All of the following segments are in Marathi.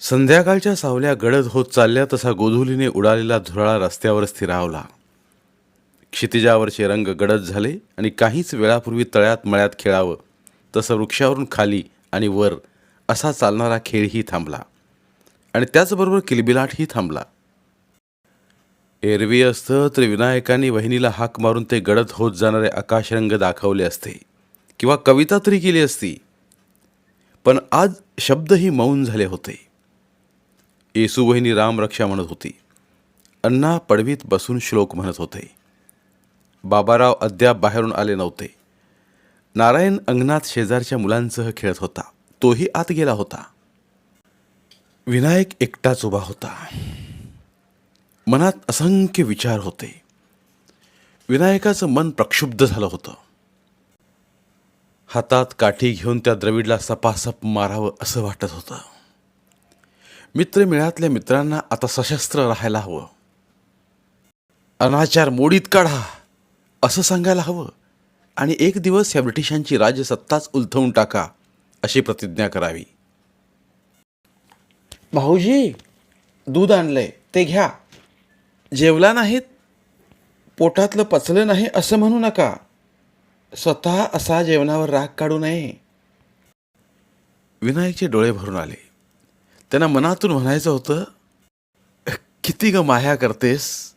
संध्याकाळच्या सावल्या गडद होत चालल्या तसा गोधुलीने उडालेला धुराळा रस्त्यावर स्थिरावला क्षितिजावरचे रंग गडद झाले आणि काहीच वेळापूर्वी तळ्यात मळ्यात खेळावं तसं वृक्षावरून खाली आणि वर असा चालणारा खेळही थांबला. आणि त्याचबरोबर किलबिलाटही थांबला. एरवी असतं तर विनायकांनी वहिनीला हाक मारून ते गडद होत जाणारे आकाशरंग दाखवले असते किंवा कविता तरी केली असती. पण आज शब्दही मौन झाले होते. येसूवहिनी रामरक्षा म्हणत होती. अण्णा पडवीत बसून श्लोक म्हणत होते. बाबाराव अद्याप बाहेरून आले नव्हते. नारायण अंगणात शेजारच्या मुलांसह खेळत होता. तोही आत गेला होता. विनायक एकटाच उभा होता. मनात असंख्य विचार होते. विनायकाचं मन प्रक्षुब्ध झालं होतं. हातात काठी घेऊन त्या द्रविडला सपासप मारावं असं वाटत होतं. मित्रमेळातल्या मित्रांना आता सशस्त्र राहायला हवं. अनाचार मोडीत काढा असं सांगायला हवं. आणि एक दिवस या ब्रिटिशांची राजसत्ताच उलथवून टाका अशी प्रतिज्ञा करावी. भाऊजी दूध आणलंय ते घ्या. जेवला नाहीत? पोटातलं पचलं नाही असं म्हणू नका. स्वतः असा जेवणावर राग काढू नये. विनायकचे डोळे भरून आले. त्यांना मनातून म्हणायचं होतं किती ग माया करतेस?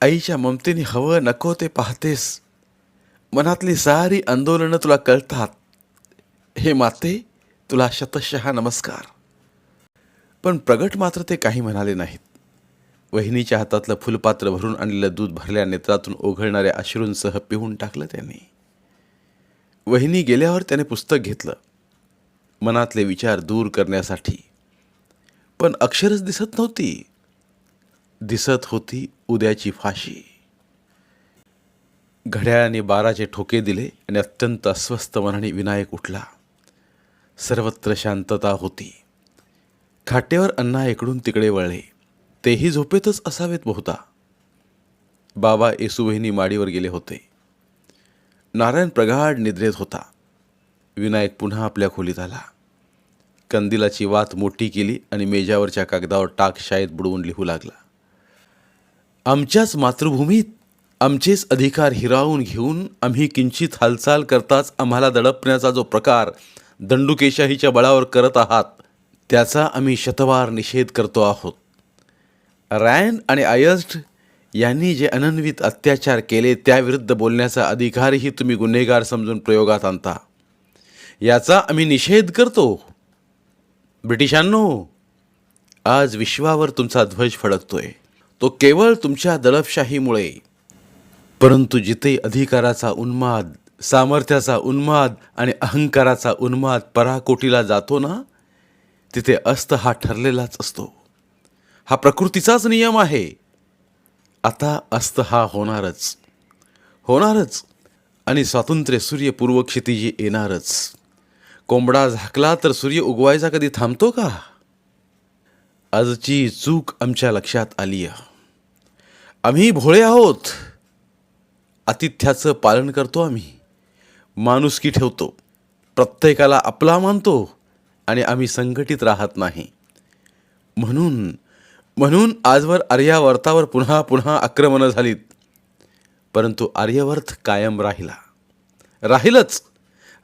आईच्या ममतेने हवं नको ते पाहतेस. मनातली सारी आंदोलनं तुला कळतात. हे माते तुला शतशः नमस्कार. पण प्रगट मात्र ते काही म्हणाले नाहीत. वहिनीच्या हातातलं फुलपात्र भरून आणलेलं दूध भरल्या नेत्रातून ओघळणाऱ्या अश्रूंसह पिऊन टाकलं त्याने. वहिनी गेल्यावर त्याने पुस्तक घेतलं. मनातले विचार दूर करण्यासाठी पण अक्षरच दिसत नव्हती. दिसत होती उद्याची फाशी. घड्याळाने बाराचे ठोके दिले आणि अत्यंत अस्वस्थ मनाने विनायक उठला. सर्वत्र शांतता होती. खाटेवर अण्णा इकडून तिकडे वळले. तेही झोपेतच असावेत बहुता बाबा येसूबहिणी माडीवर गेले होते. नारायण प्रगाढ निद्रेत होता. विनायक पुन्हा आपल्या खोलीत आला. कंदिलाची वात मोठी केली आणि मेजावरच्या कागदावर टाक शाळेत बुडवून लिहू लागला. आमच्याच मातृभूमीत आमचेच अधिकार हिरावून घेऊन आम्ही किंचित हालचाल करताच आम्हाला दडपण्याचा जो प्रकार दंडुकेशाहीच्या बळावर करत आहात त्याचा आम्ही शतवार निषेध करतो आहोत. रॅन आणि आयस्ट यांनी जे अनन्वित अत्याचार केले त्याविरुद्ध बोलण्याचा अधिकारही तुम्ही गुन्हेगार समजून प्रयोगात आणता. याचा आम्ही निषेध करतो. ब्रिटिशांनो आज विश्वावर तुमचा ध्वज फडकतोय. तो केवळ तुमच्या दडपशाहीमुळे. परंतु जिथे अधिकाराचा उन्माद सामर्थ्याचा उन्माद आणि अहंकाराचा उन्माद पराकोटीला जातो ना तिथे अस्त हा ठरलेलाच असतो. हा प्रकृतीचाच नियम आहे. आता अस्त हा होणारच. होणारच. आणि स्वातंत्र्य सूर्य पूर्व क्षितिजी येणारच. कोंबडा झाकला तर सूर्य उगवायचा कधी थांबतो का? आजची चूक आमच्या लक्षात आली आम्ही भोळे आहोत. आतिथ्याचं पालन करतो आम्ही. माणुसकी ठेवतो. प्रत्येकाला आपला मानतो आणि आम्ही संघटित राहत नाही. म्हणून म्हणून आजवर आर्यावर्तावर पुन्हा पुन्हा आक्रमणं झालीत. परंतु आर्यवर्त कायम राहिला. राहीलच.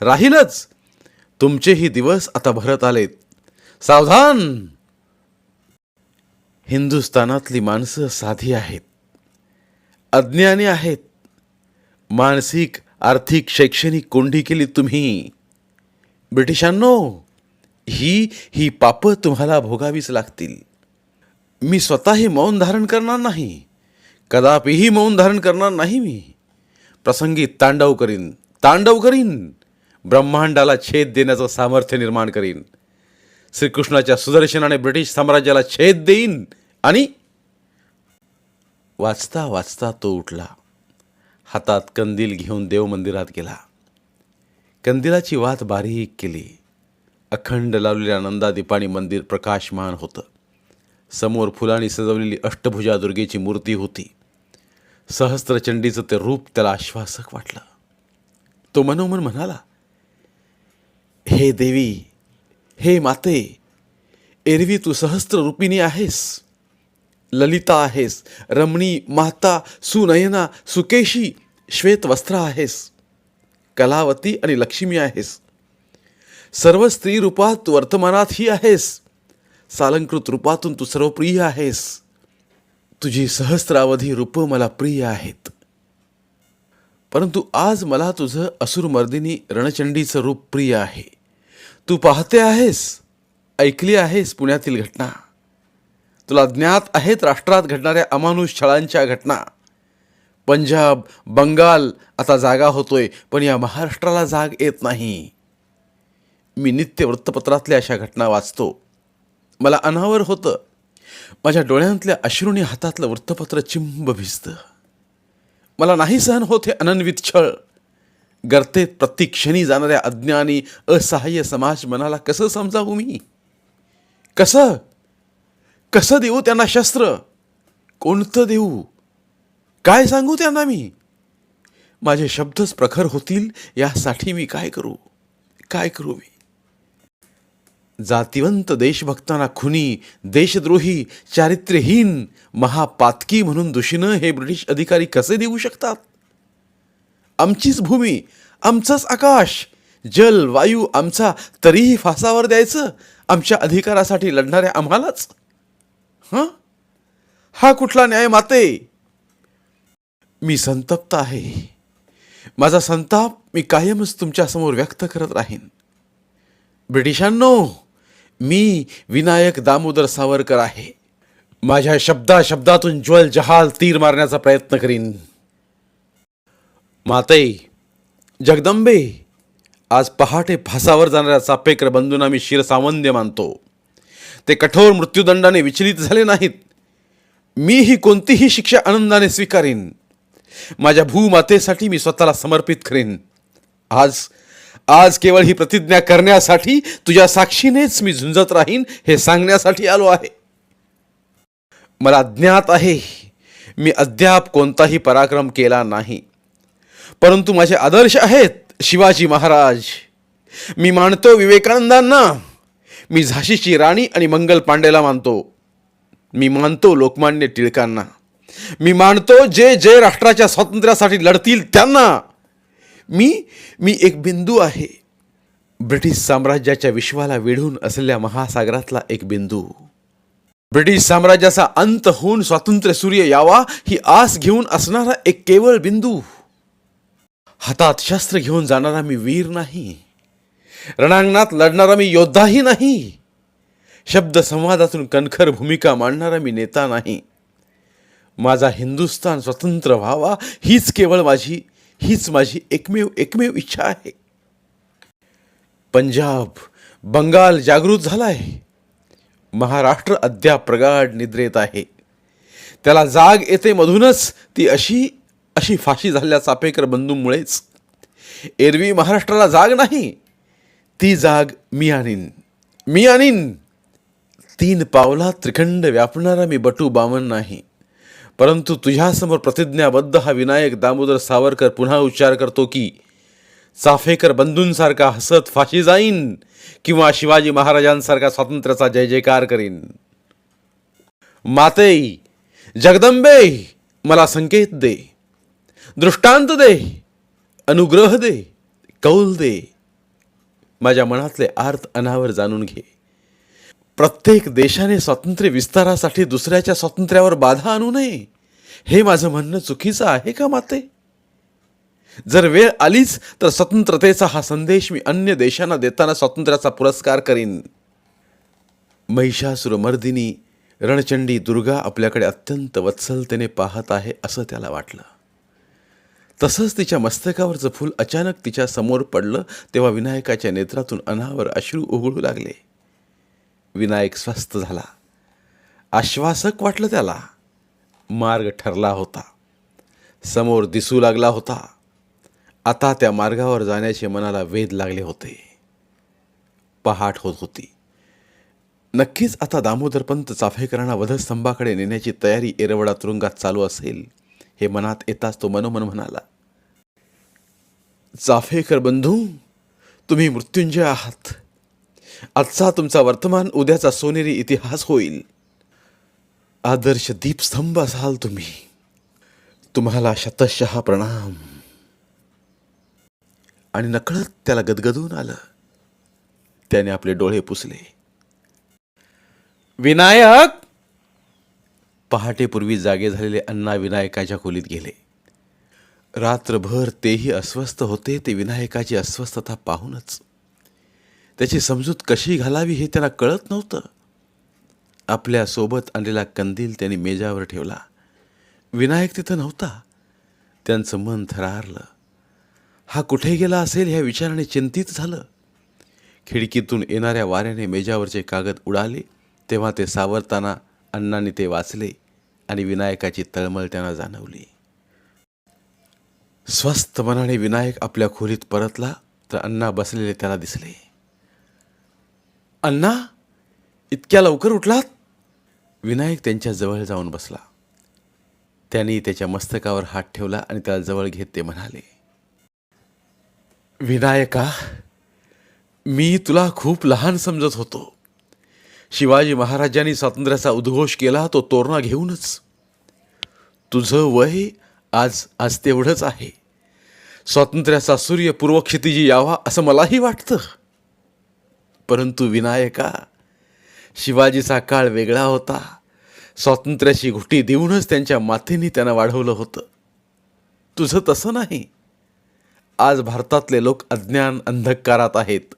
राहीलच. तुमचेही दिवस आता भरत आलेत. सावधान! हिंदुस्थानातली माणसं साधी आहेत. अज्ञानी आहेत. मानसिक आर्थिक शैक्षणिक कोंडी केली तुम्ही. ब्रिटिशांनो ही ही पापं तुम्हाला भोगावीच लागतील. मी स्वतःही मौन धारण करणार नाही. कदापिही मौन धारण करणार नाही मी. प्रसंगी तांडव करीन. तांडव करीन. ब्रह्मांडाला छेद देण्याचं सामर्थ्य निर्माण करीन. श्रीकृष्णाच्या सुदर्शनाने ब्रिटिश साम्राज्याला छेद देईन आणि वाचता वाचता तो उठला. हातात कंदील घेऊन देव मंदिरात गेला. कंदिलाची वात बारीक केली. अखंड लावलेल्या नंदादीपाणी मंदिर प्रकाशमान होतं. समोर फुलांनी सजवलेली अष्टभुजा दुर्गेची मूर्ती होती. सहस्त्रचंडीचं ते रूप त्याला आश्वासक वाटलं. तो मनोमन म्हणाला हे देवी हे माते एरवी तू सहस्त्र रूपिणी आहेस. ललिता आहेस रमणी माता सुनयना सुकेशी श्वेत वस्त्र आहेस. कलावती आणि लक्ष्मी आहेस. सर्व स्त्री रूपात तू वर्तमानातही आहेस. सालंकृत रूपातून तू सर्वप्रिय आहेस. तुझी सहस्त्रावधी रूपं मला प्रिय आहेत. परंतु आज मला तुझं असुरमर्दिनी रणचंडीचं रूप प्रिय आहे. तू पाहते आहेस ऐकली आहेस पुण्यातील घटना. तुला ज्ञात आहेत राष्ट्रात घडणाऱ्या अमानुष छळांच्या घटना. पंजाब बंगाल आता जागा होतोय पण या महाराष्ट्राला जाग येत नाही. मी नित्य वृत्तपत्रातल्या अशा घटना वाचतो. मला अनावर होतं. माझ्या डोळ्यांतल्या अश्रूनी हातातलं वृत्तपत्र चिंब भिजतं. मला नाही सहन होत हे अनन्वित छळ. गर्तेत प्रत्येक क्षणी जाणाऱ्या अज्ञानी असहाय्य समाज मनाला कसं समजावू मी? कसं? कसं देऊ त्यांना शस्त्र? कोणतं देऊ? काय सांगू त्यांना मी? माझे शब्दच प्रखर होतील यासाठी मी काय करू? काय करू मी? जातिवंत देशभक्तांना खुनी देशद्रोही चारित्र्यहीन महापातकी म्हणून दुषीनं हे ब्रिटिश अधिकारी कसे देऊ शकतात? आमचीच भूमी आमचंच आकाश. जल वायू आमचा तरीही फासावर द्यायचं. आमच्या अधिकारासाठी लढणाऱ्या आम्हालाच. हां? हा कुठला न्याय माते? मी संतप्त आहे. माझा संताप मी कायमच तुमच्यासमोर व्यक्त करत राहीन. ब्रिटिशांनो मी विनायक दामोदर सावरकर आहे. माझ्या शब्दा शब्दातून ज्वल जहाल तीर मारण्याचा प्रयत्न करीन. माते जगदंबे आज पहाटे फासावर जाणाऱ्या चापेकर बंधूंना मी शिरसावंद्य मानतो. ते कठोर मृत्यूदंडाने विचलित झाले नाहीत. मी ही कोणतीही शिक्षा आनंदाने स्वीकारीन. माझ्या भूमातेसाठी मी स्वतःला समर्पित करीन. आज आज केवळ ही प्रतिज्ञा करण्यासाठी तुझ्या साक्षीनेच मी झुंजत राहीन हे सांगण्यासाठी आलो आहे. मला ज्ञात आहे. मी अद्याप कोणताही पराक्रम केला नाही. परंतु माझे आदर्श आहेत शिवाजी महाराज. मी मानतो विवेकानंदांना. मी झाशीची राणी आणि मंगल पांडेला मानतो. मी मानतो लोकमान्य टिळकांना. मी मानतो जे जे राष्ट्राच्या स्वातंत्र्यासाठी लढतील त्यांना. मी मी एक बिंदू आहे. ब्रिटिश साम्राज्याच्या विश्वाला वेढून असलेल्या महासागरातला एक बिंदू. ब्रिटिश साम्राज्याचा अंत होऊन स्वातंत्र्य सूर्य यावा ही आस घेऊन असणारा एक केवळ बिंदू. हातात शस्त्र घेऊन जाणारा मी वीर नाही. रणांगणात लढणारा मी योद्धाही नाही. शब्द संवादातून कणखर भूमिका मांडणारा मी नेता नाही. माझा हिंदुस्तान स्वतंत्र व्हावा हीच केवळ माझी हीच माझी एकमेव एकमेव इच्छा आहे. पंजाब बंगाल जागृत झाला आहे महाराष्ट्र अद्याप प्रगाढ निद्रेत आहे. त्याला जाग येते मधूनच ती अशी अशी फाशी झालेल्या चापेकर बंधूंमुळेच एरवी महाराष्ट्राला जाग नाही. ती जाग मी आणीन मी आणीन तीन पावला त्रिखंड व्यापणारा मी बटू बामन नाही. परंतु तुझ्यासमोर प्रतिज्ञाबद्ध हा विनायक दामोदर सावरकर पुन्हा उच्चार करतो की चाफेकर बंधूंसारखा हसत फाशी जाईन किंवा शिवाजी महाराजांसारखा स्वातंत्र्याचा जय जयकार करीन. माते जगदंबे मला संकेत दे. दृष्टांत दे अनुग्रह दे कौल दे. माझ्या मनातले आर्त अनावर जाणून घे. प्रत्येक देशाने स्वातंत्र्य विस्तारासाठी दुसऱ्याच्या स्वातंत्र्यावर बाधा आणू नये. हे माझं म्हणणं चुकीचं आहे का माते? जर वेळ आलीच तर स्वतंत्रतेचा हा संदेश मी अन्य देशांना देताना स्वातंत्र्याचा पुरस्कार करीन. महिषासुरमर्दिनी रणचंडी दुर्गा आपल्याकडे अत्यंत वत्सलतेने पाहत आहे असं त्याला वाटलं. तसंच तिच्या मस्तकावरचं फूल अचानक तिच्या समोर पडलं तेव्हा विनायकाच्या नेत्रातून अनावर अश्रू उघडू लागले. विनायक स्वस्थ झाला. आश्वासक वाटलं त्याला. मार्ग ठरला होता. समोर दिसू लागला होता. आता त्या मार्गावर जाण्याचे मनाला वेध लागले होते. पहाट होत होती. नक्कीच आता दामोदरपंत चाफेकरांना वधस्तंभाकडे नेण्याची तयारी एरवडा तुरुंगात चालू असेल. हे मनात येताच तो मनोमन म्हणाला चाफेकर बंधू तुम्ही मृत्युंजय आहात. आजचा तुमचा वर्तमान उद्याचा सोनेरी इतिहास होईल. आदर्श दीपस्तंभ असाल तुम्ही. तुम्हाला शतशः प्रणाम. आणि नकळत त्याला गदगदून आलं. त्याने आपले डोळे पुसले. विनायक पहाटेपूर्वी जागे झालेले अण्णा विनायकाच्या खोलीत गेले. रात्रभर तेही अस्वस्थ होते ते विनायकाची अस्वस्थता पाहूनच. त्याची समजूत कशी घालावी हे त्यांना कळत नव्हतं. आपल्यासोबत आणलेला कंदील त्यांनी मेजावर ठेवला. विनायक तिथं नव्हता. त्यांचं मन थरारलं. हा कुठे गेला असेल ह्या विचाराने चिंतित झालं. खिडकीतून येणाऱ्या वाऱ्याने मेजावरचे कागद उडाले तेव्हा ते सावरताना अण्णांनी ते वाचले आणि विनायकाची तळमळ त्यांना जाणवली. स्वस्थ मनाने विनायक आपल्या खोलीत परतला तर अण्णा बसलेले त्याला दिसले. अण्णा इतक्या लवकर उठलात? विनायक त्यांच्या जवळ जाऊन बसला. त्यांनी त्याच्या मस्तकावर हात ठेवला आणि त्याला जवळ घेत ते म्हणाले विनायका मी तुला खूप लहान समजत होतो. शिवाजी महाराजांनी स्वातंत्र्याचा उद्घोष केला तो तोरणा घेऊनच. तुझं वय आज आज तेवढंच आहे. स्वातंत्र्याचा सूर्य पूर्वक्षितिजी यावा असं मलाही वाटतं. परंतु विनायका शिवाजीचा काळ वेगळा होता. स्वातंत्र्याची घुटी देऊनच त्यांच्या माथेनी त्यांना वाढवलं होतं. तुझं तसं नाही. आज भारतातले लोक अज्ञान अंधकारात आहेत.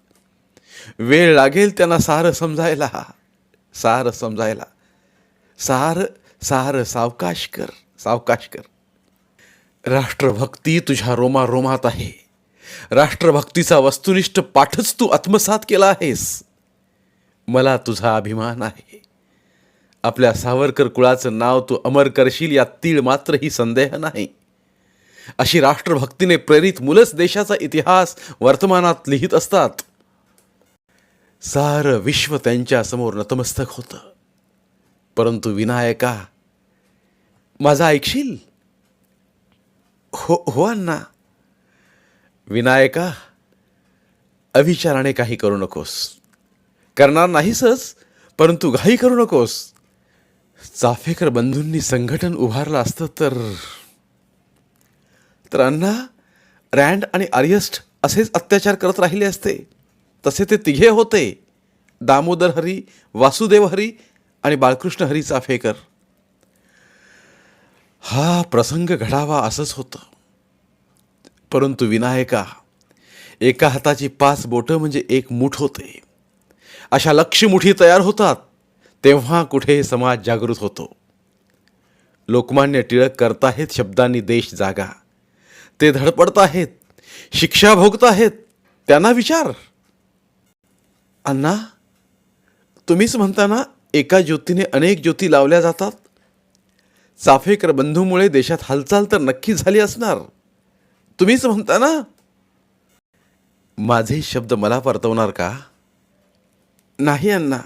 वेळ लागेल त्यांना सारं समजायला. सारं समजायला. सार सार सावकाश कर सावकाश कर राष्ट्रभक्ती तुझ्या रोमा रोमात आहे. राष्ट्रभक्तीचा वस्तुनिष्ठ पाठच तू आत्मसात केला आहेस. मला तुझा अभिमान आहे. आपल्या सावरकर कुळाचं नाव तू अमर करशील यात तीळ मात्र ही संदेह नाही. अशी राष्ट्रभक्तीने प्रेरित मुलंच देशाचा इतिहास वर्तमानात लिहित असतात. सारं विश्व त्यांच्यासमोर नतमस्तक होतं. परंतु विनायका माझा ऐकशील? हो हो अण्णा. विनायका अविचाराने काही करू नकोस. करणार नाहीसच परंतु घाई करू नकोस. चाफेकर बंधूंनी संघटन उभारलं असतं तर तर अण्णा रँड आणि आर्यस्ट असेच अत्याचार करत राहिले असते. तसे ते तिघे होते. दामोदर हरी वासुदेव हरी आणि बाळकृष्ण हरी चाफेकर हा प्रसंग घडावा असंच होतं. परंतु विनायका एका हाताची पाच बोटं म्हणजे एक मूठ होते. अशा लक्ष मुठी तयार होतात तेव्हा कुठे समाज जागृत होतो. लोकमान्य टिळक करताहेत शब्दांनी देश जागा. ते धडपडत आहेत शिक्षा भोगताहेत त्यांना विचार. अण्णा तुम्हीच म्हणता ना एका ज्योतीने अनेक ज्योती लावल्या जातात? चाफेकर बंधूमुळे देशात हालचाल तर नक्की झाली असणार. तुम्हीच म्हणता ना? माझे शब्द मला परतवणार का? नाही अण्णा.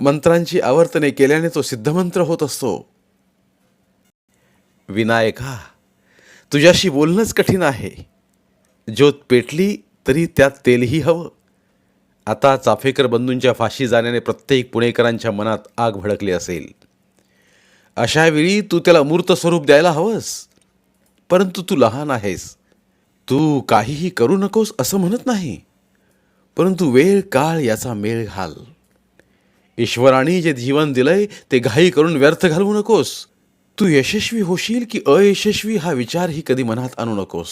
मंत्रांची आवर्तने केल्याने तो सिद्धमंत्र होत असतो. विनायका तुझ्याशी बोलणंच कठीण आहे. ज्योत पेटली तरी त्यात तेलही हवं. आता चाफेकर बंधूंच्या फाशी जाण्याने प्रत्येक पुणेकरांच्या मनात आग भडकली असेल. अशा वेळी तू त्याला मूर्त स्वरूप द्यायला हवंस. परंतु तू लहान आहेस. तू काहीही करू नकोस असं म्हणत नाही. परंतु वेळ काळ याचा मेळ घाल. ईश्वराने जे जीवन दिलंय ते घाई करून व्यर्थ घालवू नकोस. तू यशस्वी होशील की अयशस्वी हा विचारही कधी मनात आणू नकोस.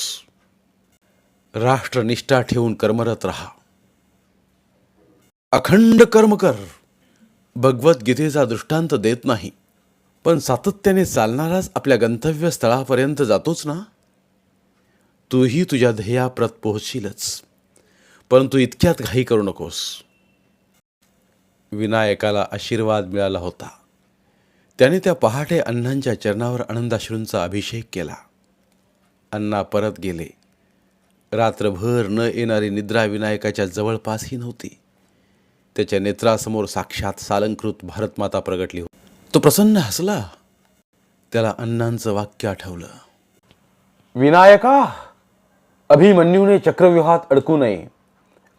राष्ट्रनिष्ठा ठेवून कर्मरत राहा. अखंड कर्म कर. भगवद्गीतेचा दृष्टांत देत नाही. पण सातत्याने चालणाराच आपल्या गंतव्य स्थळापर्यंत जातोच ना? तूही तुझ्या ध्येयाप्रत पोहोचशीलच. परंतु इतक्यात घाई करू नकोस. विनायकाला आशीर्वाद मिळाला होता. त्याने त्या पहाटे अण्णांच्या चरणावर आनंदाश्रूंचा अभिषेक केला. अण्णा परत गेले. रात्रभर न येणारी निद्रा विनायकाच्या जवळपासही नव्हती. त्याच्या नेत्रासमोर साक्षात सालंकृत भारतमाता प्रगटली होती तो प्रसन्न हसला. त्याला अण्णांचं वाक्य आठवलं. विनायका अभिमन्यूने चक्रव्यूहात अडकू नये.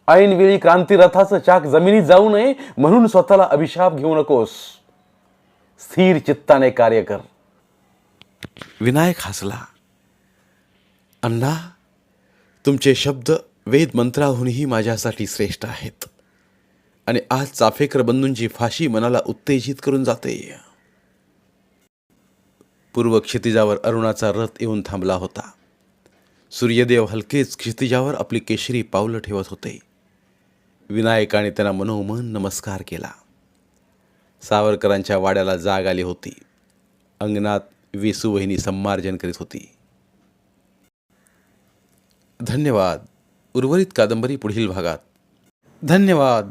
ऐनवेळी क्रांतिरथाचं चाक जमिनीत जाऊ नये म्हणून स्वतःला अभिशाप घेऊ नकोस. स्थिर चित्ताने कार्य कर. विनायक हसला. अण्णा तुमचे शब्द वेद मंत्राहूनही माझ्यासाठी श्रेष्ठ आहेत. आणि आज चाफेकर बंधूंची फाशी मनाला उत्तेजित करून जाते. पूर्व क्षितिजावर अरुणाचा रथ येऊन थांबला होता. सूर्यदेव हलकेच क्षितिजावर आपली केशरी पावलं ठेवत होते. विनायकाने त्यांना मनोमन नमस्कार केला. सावरकरांच्या वाड्याला जाग आली होती. अंगणात वेसू वहिनी संमार्जन करीत होती. धन्यवाद. उर्वरित कादंबरी पुढील भागात. धन्यवाद.